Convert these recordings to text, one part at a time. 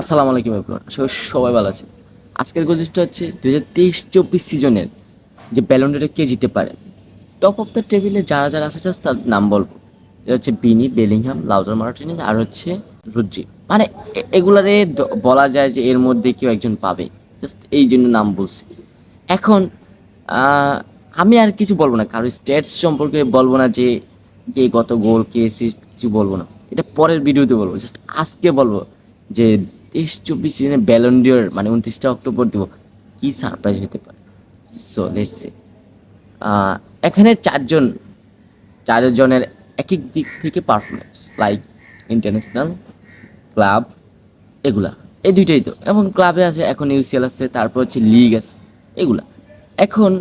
আসসালামু আলাইকুম এভরিওয়ান আশা সবাই ভালো আছে আজকের গজিপটা হচ্ছে দু হাজার তেইশ চব্বিশ সিজনের যে ব্যালন্ডারে কে জিতে পারে। টপ অফ দ্য টেবিলে যারা যারা আছে তার নাম বলব। এটা হচ্ছে বিনি, বেলিংহাম, লাউজার মার্টিনেজ আর হচ্ছে রুদ্রি। মানে এগুলারে বলা যায় যে এর মধ্যে কেউ একজন পাবে। জাস্ট এই জন্য নাম বলছি। এখন আমি আর কিছু বলব না। কারও স্টেটস সম্পর্কে বলব না যে কে কত গোল, কে অ্যাসিস্ট কিছু বলব না। এটা পরের ভিডিওতে বলব। জাস্ট আজকে বলব যে তেইশ চব্বিশ সিজনে ব্যালন্ডিয়র মানে উনত্রিশটা অক্টোবর দিব। কি সারপ্রাইজ হতে পারে? সো লেটস এখানে চারজন, চারজনের এক এক দিক থেকে পারফরমেন্স লাইক ইন্টারন্যাশনাল ক্লাব এগুলা। এই দুইটাই তো। এবং ক্লাবে আছে, এখন ইউসিএল আছে, তারপর হচ্ছে লিগ আছে, এগুলা। এখন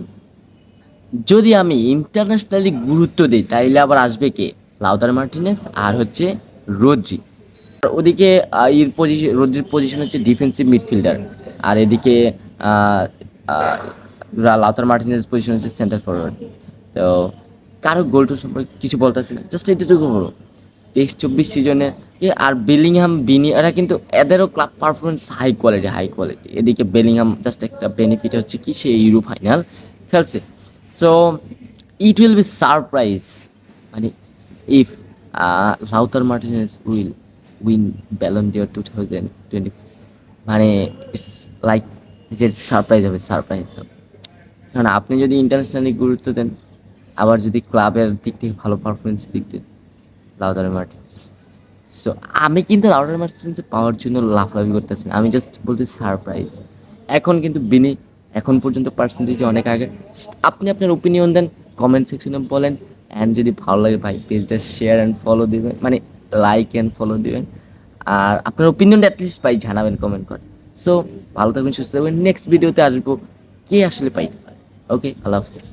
যদি আমি ইন্টারন্যাশনালি গুরুত্ব দিই, তাইলে আবার আসবে কে? লাউদার মার্টিনেস আর হচ্ছে রোজি ওদিকে এর পজিশন রোজির পজিশন হচ্ছে ডিফেন্সিভ মিডফিল্ডার আর এদিকে লাউতার মার্টিনেস পজিশন হচ্ছে সেন্টার ফরওয়ার্ড তো কারও গোলটোর সম্পর্কে কিছু বলতেছি না জাস্ট এটুকু বলো তেইশ চব্বিশ সিজনে আর বেলিংহাম বিনি এরা কিন্তু এদেরও club performance high quality high quality এদিকে বেলিংহাম জাস্ট একটা বেনিফিট হচ্ছে কি, সে ইউরো ফাইনাল খেলছে। So it will be surprise মানে if Lautaro Martinez will win ballon d'or two thousand twenty মানে ইটস লাইক সারপ্রাইজ হবে সারপ্রাইজ হবে। কারণ আপনি যদি ইন্টারন্যাশনালি গুরুত্ব দেন, আবার যদি ক্লাবের দিক থেকে ভালো পারফরমেন্স দিক দেন লাউদার মার্টিনেস সো আমি কিন্তু লাউডার মার্টিনেস পাওয়ার জন্য লাফালাফি করতেছি আমি জাস্ট বলতে সারপ্রাইজ এখন কিন্তু বিনি, এখন পর্যন্ত পার্সেন্টেজে অনেক আগে। আপনি আপনার ওপিনিয়ন দেন কমেন্ট সেকশনে বলেন অ্যান্ড যদি ভালো লাগে ভাই পেজটা শেয়ার অ্যান্ড ফলো দিবেন। মানে লাইক অ্যান্ড ফলো দিবেন। আর আপনার ওপিনিয়নটা অ্যাটলিস্ট পাই, জানাবেন কমেন্ট করে। সো ভালো থাকবেন, সুস্থ থাকবেন। নেক্সট ভিডিওতে আসব, কে আসলে পাইতে পারে। ওকে আল্লাহ হাফিজ।